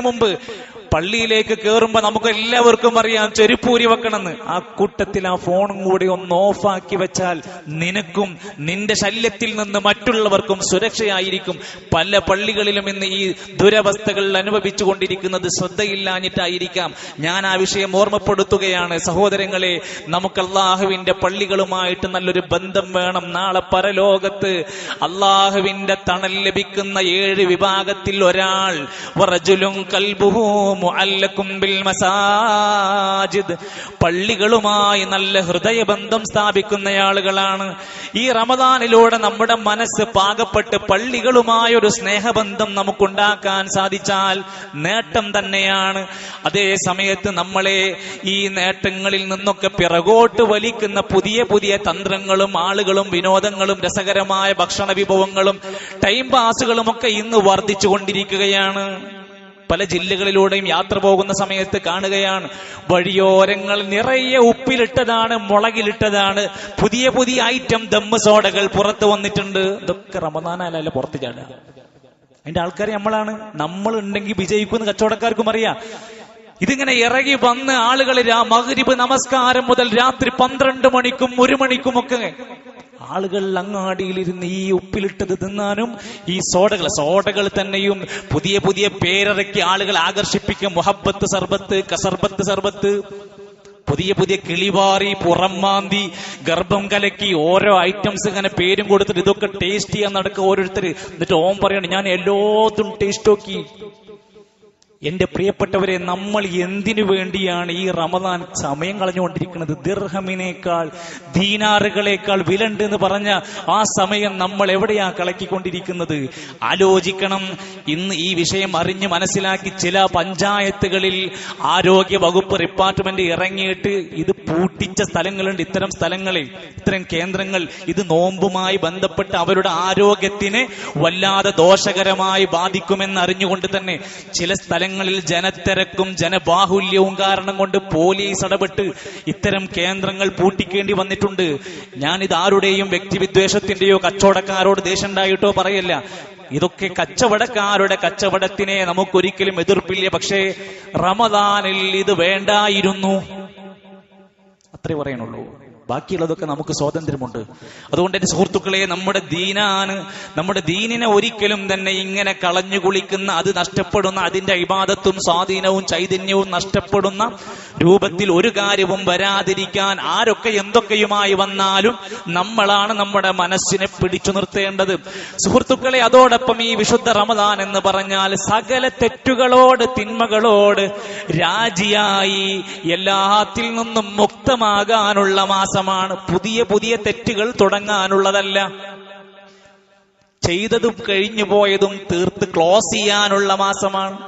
മുമ്പ് പള്ളിയിലേക്ക് കയറുമ്പോ നമുക്ക് എല്ലാവർക്കും അറിയാം ചെരുപ്പൂരി വെക്കണമെന്ന്. ആ കൂട്ടത്തിൽ ആ ഫോണും കൂടി ഒന്ന് ഓഫാക്കി വെച്ചാൽ നിനക്കും നിന്റെ ശല്യത്തിൽ നിന്ന് മറ്റുള്ളവർക്കും സുരക്ഷയായിരിക്കും. പല പള്ളികളിലും ഇന്ന് ഈ ദുരവസ്ഥകൾ അനുഭവിച്ചു കൊണ്ടിരിക്കുന്നത് ശ്രദ്ധയില്ലാഞ്ഞിട്ടായിരിക്കാം. ഞാൻ ആ വിഷയം ഓർമ്മപ്പെടുത്തുകയാണ്. സഹോദരങ്ങളെ നമുക്ക് അള്ളാഹുവിന്റെ പള്ളികളുമായിട്ട് നല്ലൊരു ബന്ധം വേണം. നാളെ പരലോകത്ത് അള്ളാഹുവിന്റെ തണൽ ലഭിക്കുന്ന ഏഴ് വിഭാഗത്തിൽ ഒരാൾ. കൽബുഹു മുഅല്ലക്കും മസാജിദ്. പള്ളികളുമായി നല്ല ഹൃദയബന്ധം സ്ഥാപിക്കുന്ന ആളുകളാണ്. ഈ റമദാനിലൂടെ നമ്മുടെ മനസ്സ് പാകപ്പെട്ട് പള്ളികളുമായ ഒരു സ്നേഹബന്ധം നമുക്കുണ്ടാക്കാൻ സാധിച്ചാൽ നേട്ടം തന്നെയാണ്. അതേ സമയത്ത് നമ്മളെ ഈ നേട്ടങ്ങളിൽ നിന്നൊക്കെ പിറകോട്ട് വലിക്കുന്ന പുതിയ പുതിയ തന്ത്രങ്ങളും ആളുകളും വിനോദങ്ങളും രസകരമായ ഭക്ഷണ വിഭവങ്ങളും ടൈം പാസുകളും ഒക്കെ ഇന്ന് വർദ്ധിച്ചു കൊണ്ടിരിക്കുകയാണ് പല ജില്ലകളിലൂടെയും യാത്ര പോകുന്ന സമയത്ത് കാണുകയാണ്. വഴിയോരങ്ങൾ നിറയെ ഉപ്പിലിട്ടതാണ് മുളകിലിട്ടതാണ്. പുതിയ പുതിയ ഐറ്റം ദമ്മ് സോഡകൾ പുറത്ത് വന്നിട്ടുണ്ട്. ഇതൊക്കെ റമദാനല്ല പുറത്ത് ചാടുക. അതിന്റെ ആൾക്കാർ നമ്മളാണ്. നമ്മൾ ഉണ്ടെങ്കിൽ വിജയിക്കുമെന്ന് കച്ചവടക്കാർക്കും അറിയാം. ഇതിങ്ങനെ ഇറങ്ങി വന്ന് ആളുകൾ മകരിബ് നമസ്കാരം മുതൽ രാത്രി പന്ത്രണ്ട് മണിക്കും ഒരു മണിക്കുമൊക്കെ ആളുകൾ അങ്ങാടിയിലിരുന്ന് ഈ ഉപ്പിലിട്ടത് തിന്നാനും ഈ സോഡകൾ സോഡകൾ തന്നെയും പുതിയ പുതിയ പേരിറക്കി ആളുകൾ ആകർഷിപ്പിക്കും. മുഹബത്ത് സർബത്ത് കസർബത്ത് സർബത്ത്. പുതിയ പുതിയ കിളിവാറി പുറംമാന്തി ഗർഭം കലക്കി ഓരോ ഐറ്റംസ് ഇങ്ങനെ പേരും കൊടുത്തിട്ട് ഇതൊക്കെ ടേസ്റ്റ് ചെയ്യാൻ നടക്കുക ഓരോരുത്തർ എന്നിട്ട് ഓം പറയണം ഞാൻ എല്ലാത്തും ടേസ്റ്റ് നോക്കി. എന്റെ പ്രിയപ്പെട്ടവരെ നമ്മൾ എന്തിനു വേണ്ടിയാണ് ഈ റമദാൻ സമയം കളഞ്ഞുകൊണ്ടിരിക്കുന്നത്? ദിർഹമിനേക്കാൾ ദീനാറുകളേക്കാൾ വിലണ്ട് എന്ന് പറഞ്ഞ ആ സമയം നമ്മൾ എവിടെയാ കളക്കിക്കൊണ്ടിരിക്കുന്നത് ആലോചിക്കണം. ഇന്ന് ഈ വിഷയം അറിഞ്ഞ് മനസ്സിലാക്കി ചില പഞ്ചായത്തുകളിൽ ആരോഗ്യ വകുപ്പ് ഡിപ്പാർട്ട്മെന്റ് ഇറങ്ങിയിട്ട് ഇത് പൂട്ടിച്ച സ്ഥലങ്ങളുണ്ട്. ഇത്തരം സ്ഥലങ്ങളിൽ ഇത്തരം കേന്ദ്രങ്ങൾ ഇത് നോമ്പുമായി ബന്ധപ്പെട്ട് അവരുടെ ആരോഗ്യത്തിനെ വല്ലാതെ ദോഷകരമായി ബാധിക്കുമെന്ന് അറിഞ്ഞുകൊണ്ട് തന്നെ ചില സ്ഥലങ്ങളിൽ ജനത്തിരക്കും ജനബാഹുല്യവും കാരണം കൊണ്ട് പോലീസ് ഇടപെട്ട് ഇത്തരം കേന്ദ്രങ്ങൾ പൂട്ടിക്കേണ്ടി വന്നിട്ടുണ്ട്. ഞാൻ ഇത് ആരുടെയും വ്യക്തിവിദ്വേഷത്തിന്റെയോ കച്ചവടക്കാരോട് ദേഷ്യം ഉണ്ടായിട്ടോ പറയല്ല. ഇതൊക്കെ കച്ചവടക്കാരുടെ കച്ചവടത്തിനെ നമുക്കൊരിക്കലും എതിർപ്പില്ല. പക്ഷേ റമദാനിൽ ഇത് വേണ്ടായിരുന്നു. അത്രേ പറയണുള്ളൂ. ബാക്കിയുള്ളതൊക്കെ നമുക്ക് സ്വാതന്ത്ര്യമുണ്ട്. അതുകൊണ്ട് എന്റെ സുഹൃത്തുക്കളെ നമ്മുടെ ദീനാണ്. നമ്മുടെ ദീനിനെ ഒരിക്കലും തന്നെ ഇങ്ങനെ കളഞ്ഞു കുളിക്കുന്ന അത് നഷ്ടപ്പെടുന്ന അതിന്റെ ഇബാദത്തും സ്വാധീനവും ചൈതന്യവും നഷ്ടപ്പെടുന്ന രൂപത്തിൽ ഒരു കാര്യവും വരാതിരിക്കാൻ ആരൊക്കെ എന്തൊക്കെയുമായി വന്നാലും നമ്മളാണ് നമ്മുടെ മനസ്സിനെ പിടിച്ചു നിർത്തേണ്ടത്. സുഹൃത്തുക്കളെ അതോടൊപ്പം ഈ വിശുദ്ധ റമദാൻ എന്ന് പറഞ്ഞാൽ സകല തെറ്റുകളോട് തിന്മകളോട് രാജിയായി എല്ലാത്തിൽ നിന്നും മുക്തമാകാനുള്ള മാസമാണ്. പുതിയ പുതിയ തെറ്റുകൾ തുടങ്ങാനുള്ളതല്ല. ചെയ്തതും കഴിഞ്ഞു പോയതും തീർത്ത് ക്ലോസ് ചെയ്യാനുള്ള മാസമാണ്.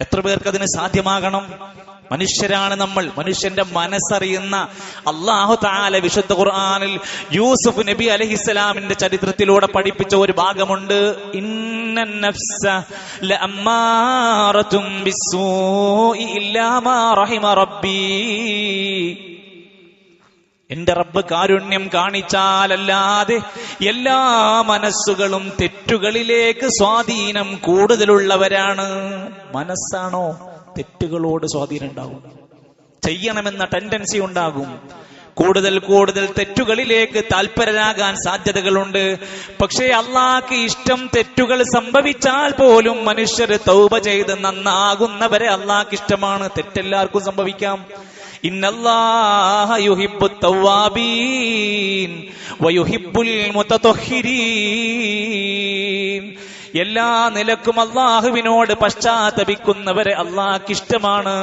എത്ര പേർക്ക് അതിന് സാധ്യമാകണം? മനുഷ്യരാണ് നമ്മൾ. മനുഷ്യന്റെ മനസ്സറിയുന്ന അള്ളാഹു താല വിശുദ്ധ ഖുർആാനിൽ യൂസുഫ് നബി അലഹിസ്സലാമിന്റെ ചരിത്രത്തിലൂടെ പഠിപ്പിച്ച ഒരു ഭാഗമുണ്ട്. എന്റെ റബ്ബ് കാരുണ്യം കാണിച്ചാലല്ലാതെ എല്ലാ മനസ്സുകളും തെറ്റുകളിലേക്ക് സ്വാധീനം കൂടുതലുള്ളവരാണ്. മനസ്സാണോ? തെറ്റുകളോട് സ്വാധീനം ഉണ്ടാകും ചെയ്യണമെന്ന ടെൻഡൻസി ഉണ്ടാകും. കൂടുതൽ കൂടുതൽ തെറ്റുകളിലേക്ക് താല്പര്യരാകാൻ സാധ്യതകളുണ്ട്. പക്ഷേ അള്ളാഹ്ക്ക് ഇഷ്ടം തെറ്റുകൾ സംഭവിച്ചാൽ പോലും മനുഷ്യർ തൗബ ചെയ്ത് നന്നാകുന്നവരെ അള്ളാഹ്ക്ക് ഇഷ്ടമാണ്. തെറ്റെല്ലാവർക്കും സംഭവിക്കാം. ഇന്നല്ലാഹ എല്ലാ നിലക്കും അള്ളാഹുവിനോട് പശ്ചാത്തപിക്കുന്നവരെ അള്ളാഹ്ക്ക് ഇഷ്ടമാണ്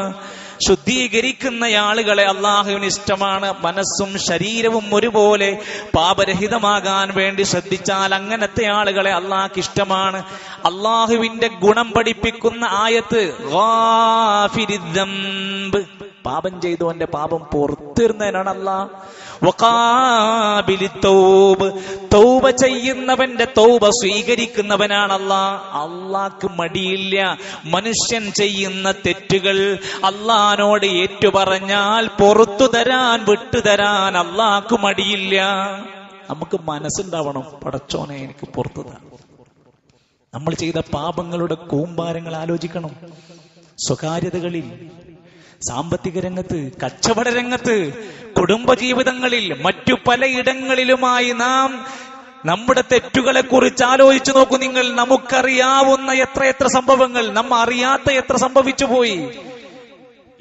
ശുദ്ധീകരിക്കുന്ന ആളുകളെ അള്ളാഹുവിന് ഇഷ്ടമാണ് മനസ്സും ശരീരവും ഒരുപോലെ പാപരഹിതമാകാൻ വേണ്ടി ശ്രദ്ധിച്ചാൽ അങ്ങനത്തെ ആളുകളെ അള്ളാഹ്ക്ക് ഇഷ്ടമാണ് അള്ളാഹുവിന്റെ ഗുണം പഠിപ്പിക്കുന്ന ആയത്ത് പാപം ചെയ്തവന്റെ പാപം പുറത്തിരുന്നതിനാണ് അല്ലാ തൗബ്. ചെയ്യുന്നവന്റെ തൗബ സ്വീകരിക്കുന്നവനാണ് അല്ലാ അള്ളാക്ക് മടിയില്ല. മനുഷ്യൻ ചെയ്യുന്ന തെറ്റുകൾ അള്ളഹാനോട് ഏറ്റുപറഞ്ഞാൽ പുറത്തു തരാൻ വിട്ടുതരാൻ അള്ളാക്ക് മടിയില്ല. നമുക്ക് മനസ്സുണ്ടാവണം പടച്ചോനെ എനിക്ക് പുറത്തു നമ്മൾ ചെയ്ത പാപങ്ങളുടെ കൂമ്പാരങ്ങൾ ആലോചിക്കണം. സ്വകാര്യതകളിൽ സാമ്പത്തിക രംഗത്ത് കച്ചവട രംഗത്ത് കുടുംബജീവിതങ്ങളിൽ മറ്റു പലയിടങ്ങളിലുമായി നാം നമ്മുടെ തെറ്റുകളെ കുറിച്ച് ആലോചിച്ചു നോക്കൂ. നിങ്ങൾ നമുക്കറിയാവുന്ന എത്രയെത്ര സംഭവങ്ങൾ നമ്മ അറിയാത്ത എത്ര സംഭവിച്ചു പോയി.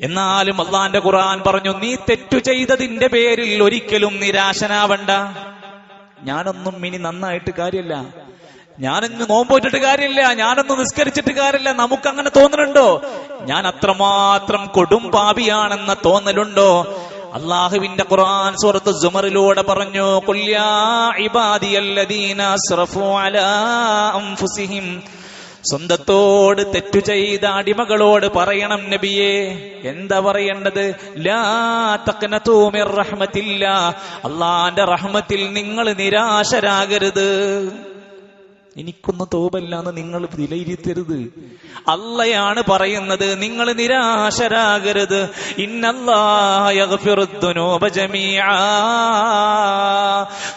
എന്നാലും അള്ളാന്റെ ഖുർആൻ പറഞ്ഞു നീ തെറ്റു ചെയ്തതിന്റെ പേരിൽ ഒരിക്കലും നിരാശനാവണ്ട. ഞാനൊന്നും ഇനി നന്നായിട്ട് കാര്യമില്ല. ഞാനിന്ന് നോമ്പോറ്റിട്ട് കാര്യമില്ല ഞാനൊന്ന് നിസ്കരിച്ചിട്ട് കാര്യമില്ല. നമുക്ക് അങ്ങനെ തോന്നലുണ്ടോ? ഞാൻ അത്രമാത്രം കൊടും പാപിയാണെന്ന തോന്നലുണ്ടോ? അള്ളാഹുവിന്റെ ഖുർആൻ സൂറത്ത് ജുമറിലൂടെ പറഞ്ഞു കുല്യാ ഇബാദിയല്ലദീന അസ്റഫു അലാ സ്വന്തത്തോട് തെറ്റു ചെയ്ത അടിമകളോട് പറയണം നബിയെ എന്താ പറയേണ്ടത്? ലാ റഹ്മത്തില്ല. അള്ളാന്റെ റഹ്മത്തിൽ നിങ്ങൾ നിരാശരാകരുത്. എനിക്കൊന്നും തോപല്ലാന്ന് നിങ്ങൾ വിലയിരുത്തരുത്. അള്ളയാണ് പറയുന്നത് നിങ്ങൾ നിരാശരാകരുത്.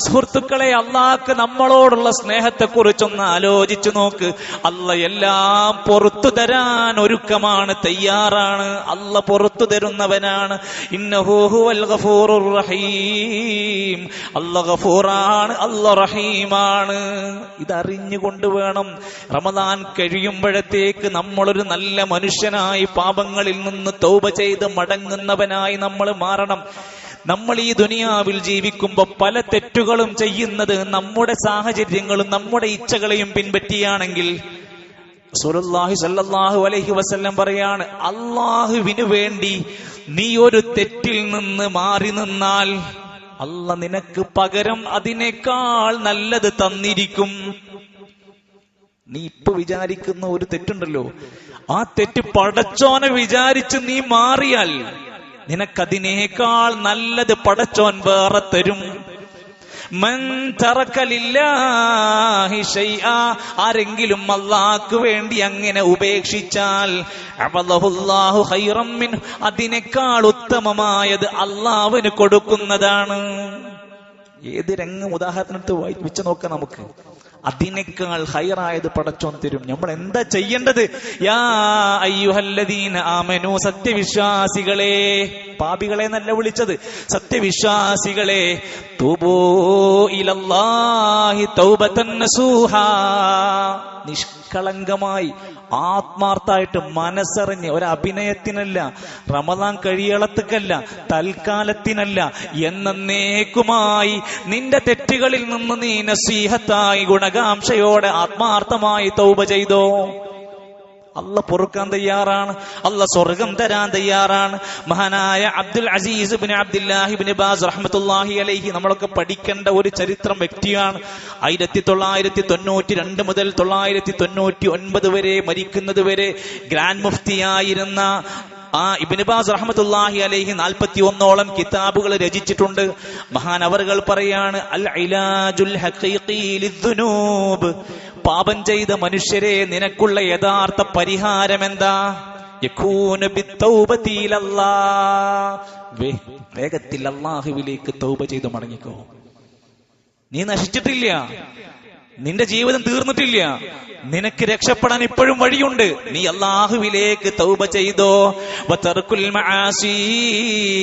സുഹൃത്തുക്കളെ അള്ളാഹ്ക്ക് നമ്മളോടുള്ള സ്നേഹത്തെ കുറിച്ചൊന്ന് ആലോചിച്ചു നോക്ക്. അല്ല എല്ലാം പുറത്തു തരാൻ ഒരുക്കമാണ് തയ്യാറാണ്. അല്ല പുറത്തു തരുന്നവനാണ്. റഹീം. അല്ല ഗഫൂറാണ് അല്ല റഹീമാണ്. ഇതറിഞ്ഞുകൊണ്ട് വേണം റമദാൻ കഴിയുമ്പോഴത്തേക്ക് നമ്മളൊരു നല്ല മനുഷ്യനായി പാപങ്ങളിൽ നിന്ന് തൗബ ചെയ്ത് മടങ്ങുന്നവനായി നമ്മൾ മാറണം. നമ്മൾ ഈ ദുനിയാവിൽ ജീവിക്കുമ്പോൾ പല തെറ്റുകളും ചെയ്യുന്നത് നമ്മുടെ സാഹചര്യങ്ങളും നമ്മുടെ ഇച്ഛകളെയും പിൻപറ്റിയാണെങ്കിൽ സുലല്ലാഹി സല്ലല്ലാഹു അലൈഹി വസല്ലം പറയാണ് അള്ളാഹുവിനു വേണ്ടി നീ ഒരു തെറ്റിൽ നിന്ന് മാറി നിന്നാൽ അല്ല നിനക്ക് പകരം അതിനേക്കാൾ നല്ലത് തന്നിരിക്കും. നീ ഇപ്പൊ വിചാരിക്കുന്ന ഒരു തെറ്റുണ്ടല്ലോ. ആ തെറ്റ് പടച്ചോനെ വിചാരിച്ച് നീ മാറിയാൽ നിനക്കതിനേക്കാൾ നല്ലത് പടച്ചോൻ വേറെ തരും. ആരെങ്കിലും അള്ളാക്ക് വേണ്ടി അങ്ങനെ ഉപേക്ഷിച്ചാൽ അതിനേക്കാൾ ഉത്തമമായത് അള്ളാവിന് കൊടുക്കുന്നതാണ്. ഏത് രംഗം ഉദാഹരണത്തിൽ വെച്ച് നോക്കാം നമുക്ക്. അതിനേക്കാൾ ഹൈറായത് പടച്ചോൻ തരും. നമ്മൾ എന്താ ചെയ്യേണ്ടത്? യാ അയ്യുഹല്ലദീന ആമനു സത്യവിശ്വാസികളെ. പാപികളെ നല്ല വിളിച്ചത്. സത്യവിശ്വാസികളെ നിഷ്കളങ്കമായി ആത്മാർത്ഥായിട്ട് മനസ്സറിഞ്ഞ് ഒരു അഭിനയത്തിനല്ല റമദാൻ കഴിയളത്തുക്കല്ല തൽക്കാലത്തിനല്ല എന്നേക്കുമായി നിന്റെ തെറ്റുകളിൽ നിന്ന് നീ നസീഹത്തായി ഗുണകാംക്ഷയോടെ ആത്മാർത്ഥമായി തൗപ ചെയ്തോ? അല്ല പൊറുക്കാൻ തയ്യാറാണ്. അല്ല സ്വർഗം തരാൻ തയ്യാറാണ്. മഹാനായ Abdul Aziz bin Abdullah bin Baz റഹ്മത്തുല്ലാഹി അലൈഹി നമ്മളൊക്കെ പഠിക്കേണ്ട ഒരു ചരിത്രം വ്യക്തിയാണ്. ആയിരത്തി തൊള്ളായിരത്തി തൊണ്ണൂറ്റി രണ്ട് മുതൽ തൊള്ളായിരത്തി തൊണ്ണൂറ്റി ഒൻപത് വരെ മരിക്കുന്നത് വരെ ഗ്രാൻഡ് മുഫ്തിയായിരുന്ന ആ ഇബിനുബാസ് റഹമത്തുല്ലാഹി അലൈഹി നാൽപ്പത്തി ഒന്നോളം കിതാബുകൾ രചിച്ചിട്ടുണ്ട്. മഹാൻ അവറുകൾ പറയാണ് അൽ ഇലാജുൽ പാപം ചെയ്ത മനുഷ്യരെ നിനക്കുള്ള യഥാർത്ഥ പരിഹാരം എന്താ വേഗത്തിൽ അള്ളാഹുവിലേക്ക് തൗബ ചെയ്ത് മടങ്ങിക്കോ. നീ നശിച്ചിട്ടില്ല. നിന്റെ ജീവിതം തീർന്നിട്ടില്ല. നിനക്ക് രക്ഷപ്പെടാൻ ഇപ്പോഴും വഴിയുണ്ട്. നീ അള്ളാഹുവിലേക്ക് തൗബ ചെയ്തോ.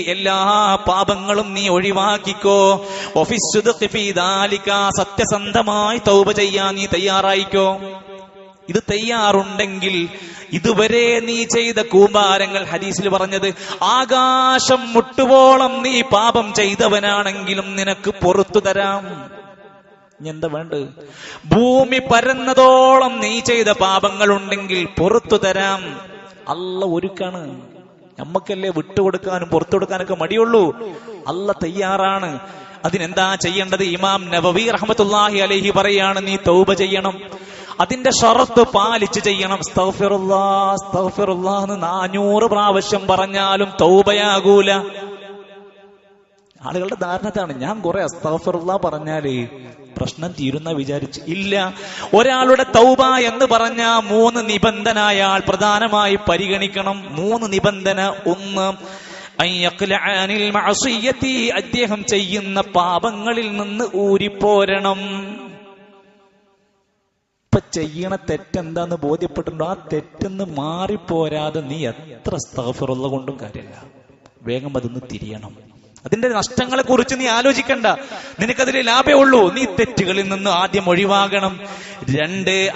എല്ലാ പാപങ്ങളും നീ ഒഴിവാക്കിക്കോ. ഓഫീസ് സത്യസന്ധമായി തൗബ ചെയ്യാൻ നീ തയ്യാറായിക്കോ. ഇത് തയ്യാറുണ്ടെങ്കിൽ ഇതുവരെ നീ ചെയ്ത കൂമ്പാരങ്ങൾ ഹദീസിൽ പറഞ്ഞത് ആകാശം മുട്ടുവോളം നീ പാപം ചെയ്തവനാണെങ്കിലും നിനക്ക് പുറത്തു തരാം. എന്താ വേണ്ട ഭൂമി പരന്നതോളം നീ ചെയ്ത പാപങ്ങൾ ഉണ്ടെങ്കിൽ പുറത്തു തരാം. അല്ല ഒരുക്കാണ്. നമ്മക്കല്ലേ വിട്ടുകൊടുക്കാനും പുറത്തു കൊടുക്കാനൊക്കെ മടിയുള്ളൂ. അല്ല തയ്യാറാണ്. അതിനെന്താ ചെയ്യേണ്ടത്? ഇമാം നബവി റഹമത്തുല്ലാഹി അലഹി പറയാണ് നീ തൗബ ചെയ്യണം. അതിന്റെ ഷറത്ത് പാലിച്ച് ചെയ്യണം. എന്ന് നാനൂറ് പ്രാവശ്യം പറഞ്ഞാലും തൗബയാകൂല. ആളുകളുടെ ധാരണത്താണ് ഞാൻ കുറെ അസ്തഫറുള്ള പറഞ്ഞാൽ പ്രശ്നം തീരുന്ന വിചാരിച്ച് ഇല്ല ഒരാളുടെ തൗബ എന്ന് പറഞ്ഞ മൂന്ന് നിബന്ധന അയാൾ പ്രധാനമായി പരിഗണിക്കണം. മൂന്ന് നിബന്ധന. ഒന്ന് അദ്ദേഹം ചെയ്യുന്ന പാപങ്ങളിൽ നിന്ന് ഊരിപ്പോരണം. ഇപ്പൊ ചെയ്യണ തെറ്റെന്താന്ന് ബോധ്യപ്പെട്ടിട്ടുണ്ടോ? ആ തെറ്റെന്ന് മാറിപ്പോരാതെ നീ എത്ര സ്തഫറുള്ള കൊണ്ടും കാര്യമില്ല. വേഗം അതൊന്ന് തിരിയണം. അതിന്റെ നഷ്ടങ്ങളെ കുറിച്ച് നീ ആലോചിക്കണ്ട. നിനക്കതിൽ ലാഭേ ഉള്ളൂ. നീ തെറ്റുകളിൽ നിന്ന് ആദ്യം ഒഴിവാകണം. രണ്ട്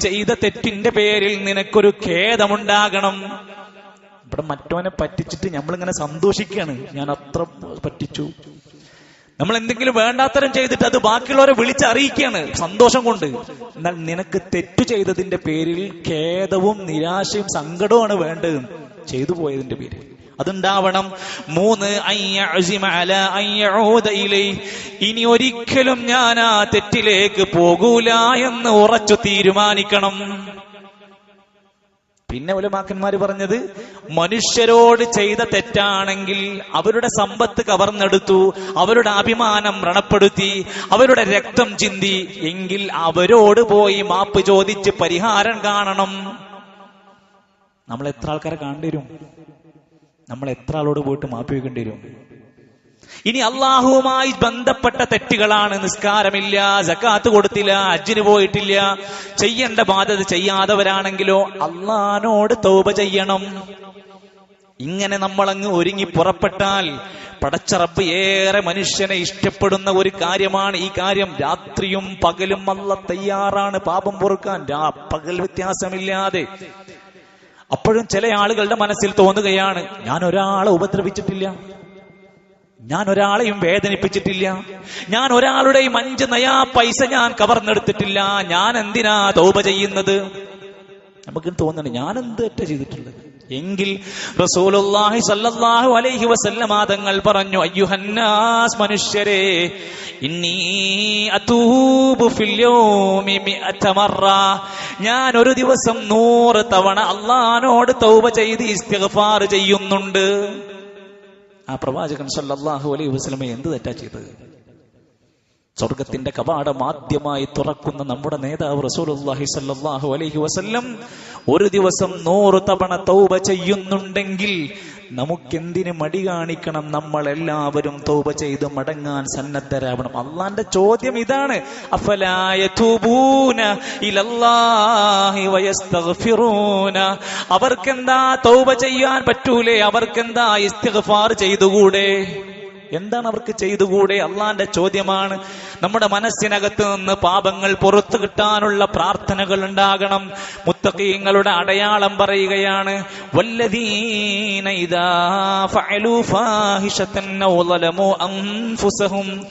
ചെയ്ത തെറ്റിന്റെ പേരിൽ നിനക്കൊരു ഖേദമുണ്ടാകണം. ഇവിടെ മറ്റവനെ പറ്റിച്ചിട്ട് നമ്മളിങ്ങനെ സന്തോഷിക്കുകയാണ്. ഞാൻ അത്ര പറ്റിച്ചു. നമ്മൾ എന്തെങ്കിലും വേണ്ടാത്തരം ചെയ്തിട്ട് അത് ബാക്കിയുള്ളവരെ വിളിച്ചറിയിക്കുകയാണ് സന്തോഷം കൊണ്ട്. എന്നാൽ നിനക്ക് തെറ്റു ചെയ്തതിന്റെ പേരിൽ ഖേദവും നിരാശയും സങ്കടവുമാണ് വേണ്ടത്. ചെയ്തു പോയതിന്റെ പേരിൽ. അതുണ്ടാവണം. മൂന്ന്. ഇനി ഒരിക്കലും ഞാൻ ആ തെറ്റിലേക്ക് പോകൂല എന്ന് ഉറച്ചു തീരുമാനിക്കണം. പിന്നെ ഉലമാക്കന്മാർ പറഞ്ഞത് മനുഷ്യരോട് ചെയ്ത തെറ്റാണെങ്കിൽ അവരുടെ സമ്പത്ത് കവർന്നെടുത്തു അവരുടെ അഭിമാനം വ്രണപ്പെടുത്തി അവരുടെ രക്തം ചിന്തി എങ്കിൽ അവരോട് പോയി മാപ്പ് ചോദിച്ച് പരിഹാരം കാണണം. നമ്മൾ എത്ര ആൾക്കാരെ കാണേണ്ടി വരും നമ്മൾ എത്ര ആളോട് പോയിട്ട് മാപ്പി ചോദിക്കേണ്ടി വരും? ഇനി അള്ളാഹുവുമായി ബന്ധപ്പെട്ട തെറ്റുകളാണ്. നിസ്കാരമില്ല ജക്കാത്ത് കൊടുത്തില്ല അജ്ജിന് പോയിട്ടില്ല. ചെയ്യേണ്ട ബാധ്യത ചെയ്യാത്തവരാണെങ്കിലോ അള്ളഹാനോട് തൗബ ചെയ്യണം. ഇങ്ങനെ നമ്മളങ്ങ് ഒരുങ്ങി പുറപ്പെട്ടാൽ പടച്ചറപ്പ് ഏറെ മനുഷ്യനെ ഇഷ്ടപ്പെടുന്ന ഒരു കാര്യമാണ് ഈ കാര്യം. രാത്രിയും പകലും അല്ല തയ്യാറാണ്. പാപം പൊറുക്കാൻ പകൽ വ്യത്യാസമില്ലാതെ. അപ്പോഴും ചില ആളുകളുടെ മനസ്സിൽ തോന്നുകയാണ് ഞാൻ ഒരാളെ ഉപദ്രവിച്ചിട്ടില്ല. ഞാൻ ഒരാളെയും വേദനിപ്പിച്ചിട്ടില്ല. ഞാൻ ഒരാളുടെയും അഞ്ച് നയാ പൈസ ഞാൻ കവർന്നെടുത്തിട്ടില്ല. ഞാൻ എന്തിനാ തോപ ചെയ്യുന്നത്? നമുക്ക് തോന്നണം ഞാൻ എന്ത് തെറ്റ ചെയ്തിട്ടുള്ളത്? എങ്കിൽ റസൂലുള്ളാഹി സല്ലല്ലാഹു അലൈഹി വസല്ലമ തങ്ങൾ പറഞ്ഞു അയ്യുഹന്നാസ് മനുഷ്യരെ ഇന്നി അതൂബു ഫിൽ യൗമി മിഅത മറ. ഞാൻ ഒരു ദിവസം നൂറ് തവണ അള്ളാഹനോട് തൗബ ചെയ്ത് ഇസ്തിഗ്ഫാർ ചെയ്യുന്നുണ്ട്. ആ പ്രവാചകൻ സല്ലല്ലാഹു അലൈഹി വസല്ലമ എന്ത് തെറ്റാ ചെയ്തത്? സ്വർഗത്തിന്റെ കവാടം ആദ്യമായി തുറക്കുന്ന നമ്മുടെ നേതാവ് റസൂലുള്ളാഹി സല്ലാഹു അലൈഹി വസല്ലം ഒരു ദിവസം നൂറ് തവണ തൗബ ചെയ്യുന്നുണ്ടെങ്കിൽ നമുക്കെന്തിന് മടി കാണിക്കണം? നമ്മൾ എല്ലാവരും തൗബ ചെയ്ത് മടങ്ങാൻ സന്നദ്ധരാവണം. അള്ളാന്റെ ചോദ്യം ഇതാണ്. അവർക്കെന്താ തൗബ ചെയ്യാൻ പറ്റൂലേ? അവർക്കെന്താ ഇസ്തിഗ്ഫാർ ചെയ്തുകൂടെ? എന്താണ് അവർക്ക് ചെയ്തുകൂടെ? അള്ളാന്റെ ചോദ്യമാണ്. നമ്മുടെ മനസ്സിനകത്ത് നിന്ന് പാപങ്ങൾ പുറത്തു കിട്ടാനുള്ള പ്രാർത്ഥനകൾ ഉണ്ടാകണം. മുത്തക്കീങ്ങളുടെ അടയാളം പറയുകയാണ് വല്ലദീന ഇദാ ഫഅലു അൻഫുസഹും.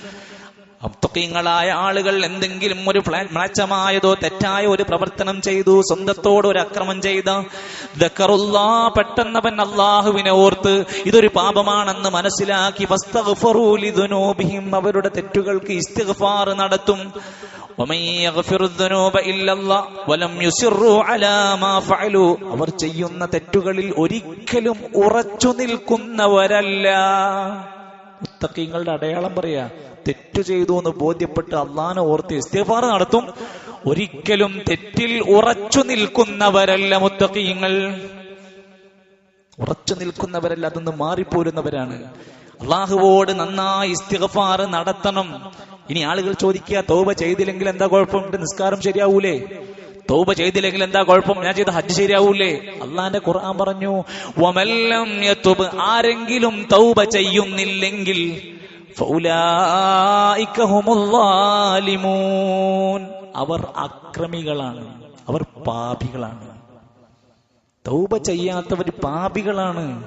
മുത്തക്കീങ്ങളായ ആളുകൾ എന്തെങ്കിലും ഒരു മ്ലേച്ഛമായതോ തെറ്റായ ഒരു പ്രവർത്തനം ചെയ്തു സ്വന്തത്തോട് ഒരു അക്രമം ചെയ്ത പെട്ടെന്നവൻ അള്ളാഹുവിനെ ഓർത്ത് ഇതൊരു പാപമാണെന്ന് മനസ്സിലാക്കി അവരുടെ തെറ്റുകൾക്ക് ഇസ്തിഗ്ഫാർ നടത്തും. അവർ ചെയ്യുന്ന തെറ്റുകളിൽ ഒരിക്കലും ഉറച്ചു നിൽക്കുന്നവരല്ല. മുത്തക്കീങ്ങളുടെ അടയാളം പറയാ തെറ്റു ചെയ്തു എന്ന് ബോധ്യപ്പെട്ട് അള്ളാനെ ഓർത്ത് ഇസ്തിഫാർ നടത്തും. ഒരിക്കലും തെറ്റിൽ ഉറച്ചു നിൽക്കുന്നവരല്ല മുത്തക്കീങ്ങൾ ഉറച്ചു നിൽക്കുന്നവരല്ല അതൊന്ന് മാറിപ്പോരുന്നവരാണ്. അള്ളാഹുവോട് നന്നായി ഇസ്തിഗ്ഫാർ നടത്തണം. ഇനി ആളുകൾ ചോദിക്കുക തൗബ ചെയ്തില്ലെങ്കിൽ എന്താ കുഴപ്പം നിസ്കാരം ശരിയാവൂലേ? തൗബ ചെയ്തില്ലെങ്കിൽ എന്താ കുഴപ്പം? ഞാൻ ചെയ്ത ഹജ്ജ് ശരിയാവൂലേ? അള്ളാന്റെ ഖുർആൻ പറഞ്ഞു ആരെങ്കിലും തൗബ ചെയ്യുന്നില്ലെങ്കിൽ. അവർ അക്രമികളാണ്. അവർ പാപികളാണ്. തൗബ ചെയ്യാത്തവർ പാപികളാണ്.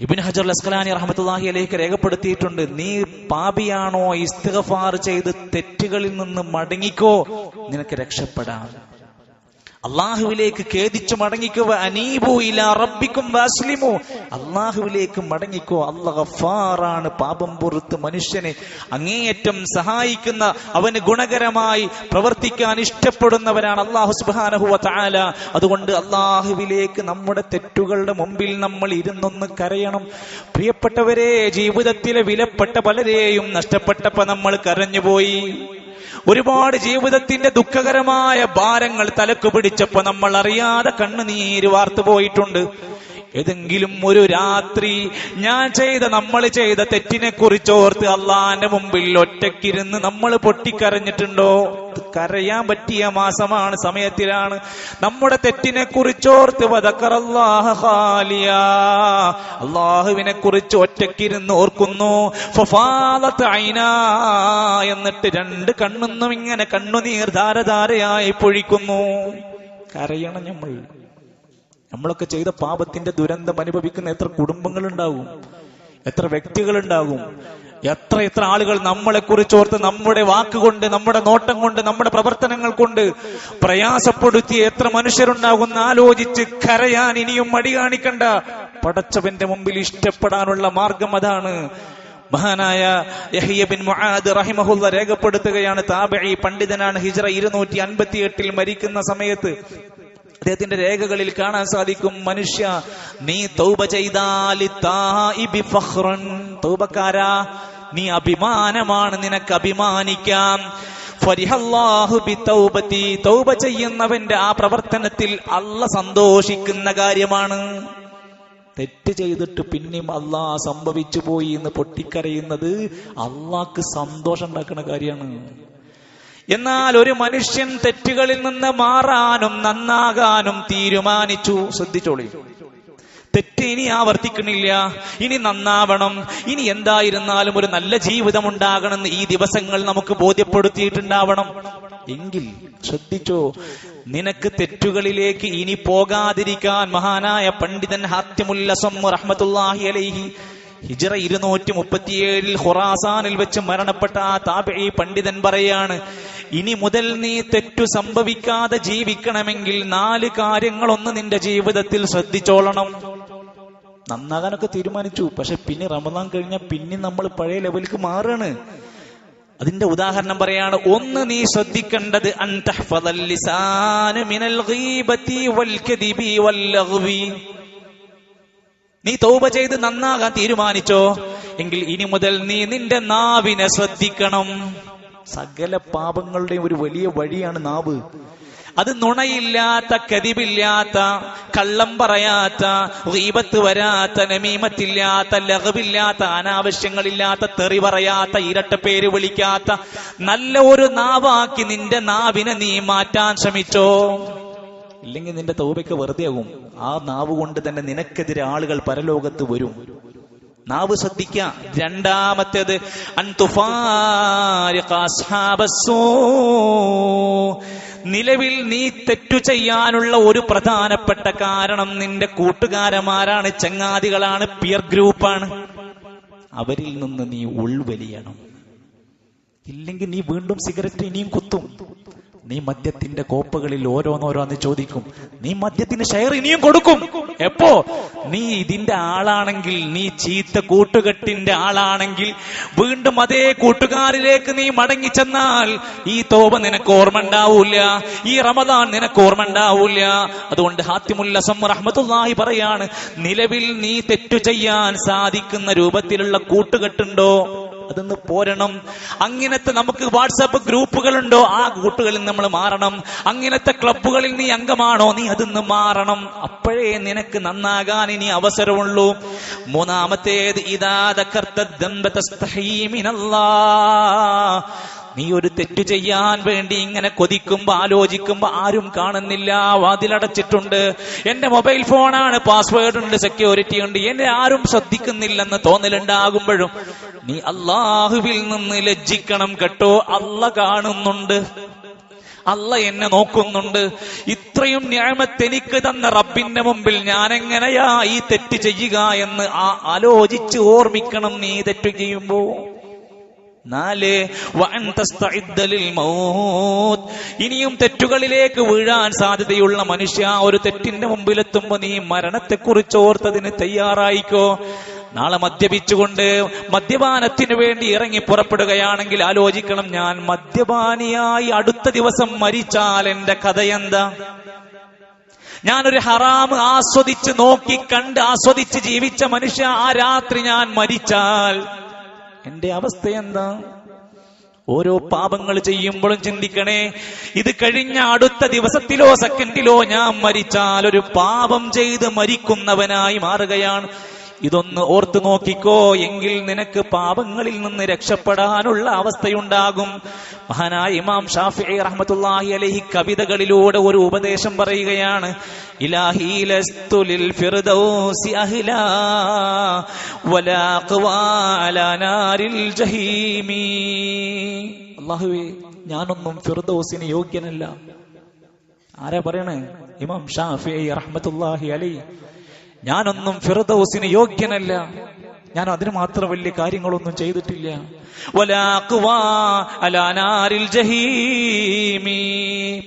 ഇബിൻ ഹജർ ലസ്കലാനി റഹ്മത്തുള്ളാഹി അലൈക്ക് രേഖപ്പെടുത്തിയിട്ടുണ്ട് നീ പാപിയാണോ? ഇസ്തിഗഫാർ ചെയ്ത് തെറ്റുകളിൽ നിന്ന് മടങ്ങിക്കോ? നിനക്ക് രക്ഷപ്പെടാം. അള്ളാഹുവിലേക്ക് ഖേദിച്ചു മടങ്ങിക്കുക അനീബു ഇല റബ്ബിക്കും വാസ്ലിമു അള്ളാഹുവിലേക്ക് മടങ്ങിക്കോ ഗഫാറാണ് പാപം പുറത്ത് മനുഷ്യനെ അങ്ങേയറ്റം സഹായിക്കുന്ന അവന് ഗുണകരമായി പ്രവർത്തിക്കാൻ ഇഷ്ടപ്പെടുന്നവരാണ് അള്ളാഹു സുബാനഹുവ താല അതുകൊണ്ട് അള്ളാഹുവിലേക്ക് നമ്മുടെ തെറ്റുകളുടെ മുമ്പിൽ നമ്മൾ ഇരുന്നൊന്ന് കരയണം. പ്രിയപ്പെട്ടവരെ ജീവിതത്തിലെ വിലപ്പെട്ട പലരെയും നഷ്ടപ്പെട്ടപ്പോ നമ്മൾ കരഞ്ഞുപോയി. ഒരുപാട് ജീവിതത്തിന്റെ ദുഃഖകരമായ ഭാരങ്ങൾ തലക്ക് പിടിച്ചപ്പോ നമ്മൾ അറിയാതെ കണ്ണുനീര് വാർത്തു പോയിട്ടുണ്ട്. ഏതെങ്കിലും ഒരു രാത്രി ഞാൻ ചെയ്ത നമ്മൾ ചെയ്ത തെറ്റിനെ കുറിച്ച് ഓർത്ത് അള്ളാന്റെ മുമ്പിൽ ഒറ്റക്കിരുന്ന് നമ്മൾ പൊട്ടിക്കരഞ്ഞിട്ടുണ്ടോ? കരയാൻ പറ്റിയ മാസമാണ് സമയത്തിലാണ്. നമ്മുടെ തെറ്റിനെ കുറിച്ചോർത്ത് അള്ളാഹുവിനെ കുറിച്ച് ഒറ്റക്കിരുന്ന് ഓർക്കുന്നു. എന്നിട്ട് രണ്ട് കണ്ണൊന്നും ഇങ്ങനെ കണ്ണുനീർ ധാരധാരയായി പൊഴിക്കുന്നു. കരയണം നമ്മൾ. നമ്മളൊക്കെ ചെയ്ത പാപത്തിന്റെ ദുരന്തം അനുഭവിക്കുന്ന എത്ര കുടുംബങ്ങൾ കുടുംബങ്ങളുണ്ടാകും എത്ര വ്യക്തികൾ വ്യക്തികളുണ്ടാകും എത്ര എത്ര ആളുകൾ നമ്മളെ കുറിച്ച് ഓർത്ത് നമ്മുടെ വാക്കുകൊണ്ട് നമ്മുടെ നോട്ടം കൊണ്ട് നമ്മുടെ പ്രവർത്തനങ്ങൾ കൊണ്ട് പ്രയാസപ്പെടുത്തിയ എത്ര മനുഷ്യരുണ്ടാകുന്ന ആലോചിച്ച് കരയാൻ ഇനിയും മടി കാണിക്കണ്ട. പടച്ചവന്റെ മുമ്പിൽ ഇഷ്ടപ്പെടാനുള്ള മാർഗം അതാണ്. മഹാനായ യഹിയബിൻ ബിൻ മുആദ് റഹിമഹുല്ല രേഖപ്പെടുത്തുകയാണ് താബഴി പണ്ഡിതനാണ് ഹിജറ ഇരുന്നൂറ്റി അൻപത്തി എട്ടിൽ മരിക്കുന്ന സമയത്ത്. അദ്ദേഹത്തിന്റെ രേഖകളിൽ കാണാൻ സാധിക്കും മനുഷ്യ നീ തൗബ തൗബക്കാരാ നീ അഭിമാനമാണ് നിനക്ക് അഭിമാനിക്കാം. തൗബ ചെയ്യുന്നവന്റെ ആ പ്രവർത്തനത്തിൽ അല്ല സന്തോഷിക്കുന്ന കാര്യമാണ്. തെറ്റ് ചെയ്തിട്ട് പിന്നെയും അള്ളാ സംഭവിച്ചു പോയി എന്ന് പൊട്ടിക്കരയുന്നത് അള്ളാക്ക് സന്തോഷം ഉണ്ടാക്കുന്ന കാര്യമാണ്. എന്നാൽ ഒരു മനുഷ്യൻ തെറ്റുകളിൽ നിന്ന് മാറാനും നന്നാകാനും തീരുമാനിച്ചു. ശ്രദ്ധിച്ചോളി. തെറ്റ് ഇനി ആവർത്തിക്കണില്ല. ഇനി നന്നാവണം. ഇനി എന്തായിരുന്നാലും ഒരു നല്ല ജീവിതം ഉണ്ടാകണമെന്ന് ഈ ദിവസങ്ങൾ നമുക്ക് ബോധ്യപ്പെടുത്തിയിട്ടുണ്ടാവണം. എങ്കിൽ ശ്രദ്ധിച്ചോ നിനക്ക് തെറ്റുകളിലേക്ക് ഇനി പോകാതിരിക്കാൻ മഹാനായ പണ്ഡിതൻ ഹാത്യമുല്ലസം അലൈഹി ഹിജറ ഇരുന്നൂറ്റി മുപ്പത്തിയേഴിൽ ഖുറാസാനിൽ വെച്ച് മരണപ്പെട്ട ആ താബി പണ്ഡിതൻ പറയാണ് ഇനി മുതൽ നീ തെറ്റു സംഭവിക്കാതെ ജീവിക്കണമെങ്കിൽ നാല് കാര്യങ്ങളൊന്ന് നിന്റെ ജീവിതത്തിൽ ശ്രദ്ധിച്ചോളണം. നന്നാകാനൊക്കെ തീരുമാനിച്ചു. പക്ഷെ പിന്നെ റമദാൻ കഴിഞ്ഞാൽ പിന്നെ നമ്മൾ പഴയ ലെവലിലേക്ക് മാറാണ് അതിന്റെ ഉദാഹരണം പറയാണ് ഒന്ന് നീ ശ്രദ്ധിക്കേണ്ടത് നീ തൗബ ചെയ്ത് നന്നാകാൻ തീരുമാനിച്ചോ? എങ്കിൽ ഇനി മുതൽ നീ നിന്റെ നാവിനെ ശ്രദ്ധിക്കണം. സകല പാപങ്ങളുടെയും ഒരു വലിയ വഴിയാണ് നാവ്. അത് നുണയില്ലാത്ത കതിവില്ലാത്ത കള്ളം പറയാത്ത റീബത്ത് വരാത്ത നമീമത്തില്ലാത്ത ലഹവില്ലാത്ത അനാവശ്യങ്ങളില്ലാത്ത തെറി പറയാത്ത ഇരട്ട പേര് വിളിക്കാത്ത നല്ല ഒരു നാവാക്കി നിന്റെ നാവിനെ നീ മാറ്റാൻ ശ്രമിച്ചോ? ഇല്ലെങ്കിൽ നിന്റെ തോപയ്ക്ക് വെറുതെ ആകും ആ നാവ് കൊണ്ട് തന്നെ നിനക്കെതിരെ ആളുകൾ പരലോകത്ത് വരും. നാവ് ശ്രദ്ധിക്ക. രണ്ടാമത്തേത്. നിലവിൽ നീ തെറ്റു ചെയ്യാനുള്ള ഒരു പ്രധാനപ്പെട്ട കാരണം നിന്റെ കൂട്ടുകാരന്മാരാണ് ചങ്ങാതികളാണ് പിയർ ഗ്രൂപ്പാണ് അവരിൽ നിന്ന് നീ ഉൾവലിയണം. ഇല്ലെങ്കിൽ നീ വീണ്ടും സിഗരറ്റ് ഇനിയും കുത്തും. നീ മദ്യത്തിന്റെ കോപ്പകളിൽ ഓരോന്നോരോന്ന് ചോദിക്കും. നീ മദ്യത്തിന് ഷെയർ ഇനിയും കൊടുക്കും. എപ്പോ? നീ ഇതിന്റെ ആളാണെങ്കിൽ നീ ചീത്ത കൂട്ടുകെട്ടിന്റെ ആളാണെങ്കിൽ വീണ്ടും അതേ കൂട്ടുകാരിലേക്ക് നീ മടങ്ങി ചെന്നാൽ ഈ തോപ നിനക്ക് ഓർമ്മ ഉണ്ടാവൂല ഈ റമദാൻ നിനക്ക് ഓർമ്മ ഉണ്ടാവൂല അതുകൊണ്ട് ഹാത്തിമുല്ലസം റഹ്മത്തുള്ളാഹി പറയാണ് നിലവിൽ നീ തെറ്റു ചെയ്യാൻ സാധിക്കുന്ന രൂപത്തിലുള്ള കൂട്ടുകെട്ടുണ്ടോ? അതൊന്ന് പോരണം. അങ്ങനത്തെ നമുക്ക് വാട്സാപ്പ് ഗ്രൂപ്പുകളുണ്ടോ? ആ കൂട്ടുകളിൽ നമ്മൾ മാറണം. അങ്ങനത്തെ ക്ലബുകളിൽ നീ അംഗമാണോ? നീ അതിന്ന് മാറണം. അപ്പോഴേ നിനക്ക് നന്നാകാൻ ഇനി അവസരമുള്ളൂ. മൂന്നാമത്തേത് ഇതാ നീ ഒരു തെറ്റു ചെയ്യാൻ വേണ്ടി ഇങ്ങനെ കൊതിക്കുമ്പോ ആലോചിക്കുമ്പോ ആരും കാണുന്നില്ല. വാതിലടച്ചിട്ടുണ്ട് എന്റെ മൊബൈൽ ഫോണാണ് പാസ്വേഡ് ഉണ്ട് സെക്യൂരിറ്റി ഉണ്ട്. എന്നെ ആരും ശ്രദ്ധിക്കുന്നില്ലെന്ന് തോന്നലുണ്ടാകുമ്പോഴും നീ അള്ളാഹുവിൽ നിന്ന് ലജ്ജിക്കണം കേട്ടോ. അല്ല കാണുന്നുണ്ട്. അല്ല എന്നെ നോക്കുന്നുണ്ട്. ഇത്രയും ഞാമത്തെനിക്ക് തന്ന റബ്ബിന്റെ മുമ്പിൽ ഞാൻ എങ്ങനെയാ ഈ തെറ്റ് ചെയ്യുക എന്ന് ആ ആലോചിച്ച് ഓർമ്മിക്കണം നീ തെറ്റ് ചെയ്യുമ്പോ. ഇനിയും തെറ്റുകളിലേക്ക് വീഴാൻ സാധ്യതയുള്ള മനുഷ്യ ഒരു തെറ്റിന്റെ മുമ്പിലെത്തുമ്പോ നീ മരണത്തെക്കുറിച്ച് ഓർത്തതിന് തയ്യാറായിക്കോ. നാളെ മദ്യപിച്ചുകൊണ്ട് മദ്യപാനത്തിന് വേണ്ടി ഇറങ്ങി പുറപ്പെടുകയാണെങ്കിൽ ആലോചിക്കണം ഞാൻ മദ്യപാനിയായി അടുത്ത ദിവസം മരിച്ചാൽ എന്റെ കഥയെന്താ ഞാനൊരു ഹറാം ആസ്വദിച്ച് നോക്കി കണ്ട് ആസ്വദിച്ച് ജീവിച്ച മനുഷ്യ ആ രാത്രി ഞാൻ മരിച്ചാൽ എന്റെ അവസ്ഥ എന്താ? ഓരോ പാപങ്ങൾ ചെയ്യുമ്പോഴും ചിന്തിക്കണേ ഇത് കഴിഞ്ഞ അടുത്ത ദിവസത്തിലോ സെക്കൻഡിലോ ഞാൻ മരിച്ചാൽ ഒരു പാപം ചെയ്ത് മരിക്കുന്നവനായി മാറുകയാണ്. ഇതൊന്ന് ഓർത്തു നോക്കിക്കോ എങ്കിൽ നിനക്ക് പാപങ്ങളിൽ നിന്ന് രക്ഷപ്പെടാനുള്ള അവസ്ഥയുണ്ടാകും. മഹാനായ ഇമാം ഷാഫി റഹ്മത്തുള്ളാഹി അലഹി കവിതകളിലൂടെ ഒരു ഉപദേശം പറയുകയാണ് ഫിർദൗസി ജഹീമി. അല്ലാഹുവേ ഞാനൊന്നും ഫിർദൗസിന് യോഗ്യനല്ല. ആരാ പറയണേ? ഇമാം ഷാഫി റഹ്മത്തുള്ളാഹി അലൈഹി. ഞാനൊന്നും ഫിറദൌസിന് യോഗ്യനല്ല. ഞാൻ അതിന് മാത്രം വലിയ കാര്യങ്ങളൊന്നും ചെയ്തിട്ടില്ല.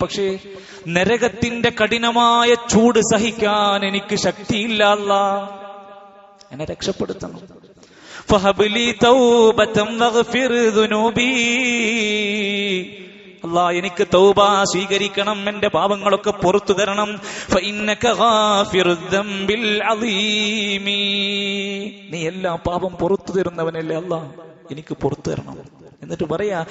പക്ഷേ നരകത്തിന്റെ കഠിനമായ ചൂട് സഹിക്കാൻ എനിക്ക് ശക്തിയില്ല എന്നെ രക്ഷപ്പെടുത്തണം. ഫഹബ്ലി തൗബതം വഗ്ഫിർ അല്ലാ എനിക്ക് തൗബ സ്വീകരിക്കണം എന്റെ പാപങ്ങളൊക്കെ പുറത്തു തരണം. നീ എല്ലാ പാപം പുറത്തു തരുന്നവനല്ലേ അല്ല എനിക്ക് പുറത്തു തരണം. എന്നിട്ട് പറയാ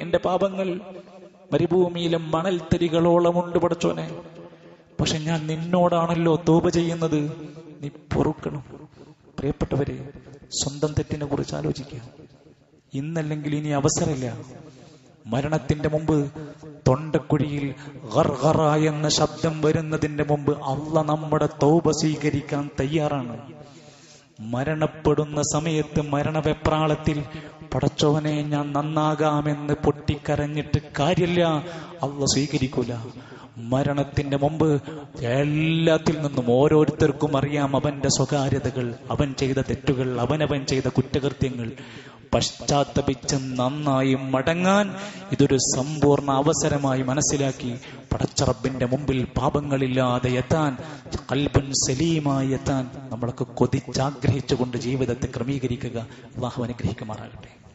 എന്റെ പാപങ്ങൾ മരുഭൂമിയിലെ മണൽത്തരികളോളമുണ്ട് പടച്ചോനെ പക്ഷെ ഞാൻ നിന്നോടാണല്ലോ തോപ ചെയ്യുന്നത്. നീ പൊറുക്കണം. പ്രിയപ്പെട്ടവരെ സ്വന്തം തെറ്റിനെ കുറിച്ച് ആലോചിക്കുക. ഇന്നല്ലെങ്കിൽ ഇനി അവസരമില്ല. മരണത്തിന്റെ മുമ്പ് തൊണ്ടക്കുഴിയിൽ എന്ന ശബ്ദം വരുന്നതിന്റെ മുമ്പ് അള്ള നമ്മുടെ തോപ സ്വീകരിക്കാൻ തയ്യാറാണ്. മരണപ്പെടുന്ന സമയത്ത് മരണവെപ്രാളത്തിൽ പടച്ചവനെ ഞാൻ നന്നാകാമെന്ന് പൊട്ടിക്കരഞ്ഞിട്ട് കാര്യമില്ല. അള്ള സ്വീകരിക്കൂല. മരണത്തിന്റെ മുമ്പ് എല്ലാത്തിൽ നിന്നും ഓരോരുത്തർക്കും അറിയാം അവന്റെ സ്വകാര്യതകൾ അവൻ ചെയ്ത തെറ്റുകൾ അവനവൻ ചെയ്ത കുറ്റകൃത്യങ്ങൾ. പശ്ചാത്തപിച്ച് നന്നായി മടങ്ങാൻ ഇതൊരു സമ്പൂർണ അവസരമായി മനസ്സിലാക്കി പടച്ചറബിന്റെ മുമ്പിൽ പാപങ്ങളില്ലാതെ എത്താൻ കൽബൻ സലീമായി എത്താൻ നമ്മളൊക്കെ കൊതിച്ചാഗ്രഹിച്ചുകൊണ്ട് ജീവിതത്തെ ക്രമീകരിക്കുക. അള്ളാഹു അനുഗ്രഹിക്കുമാറാകട്ടെ.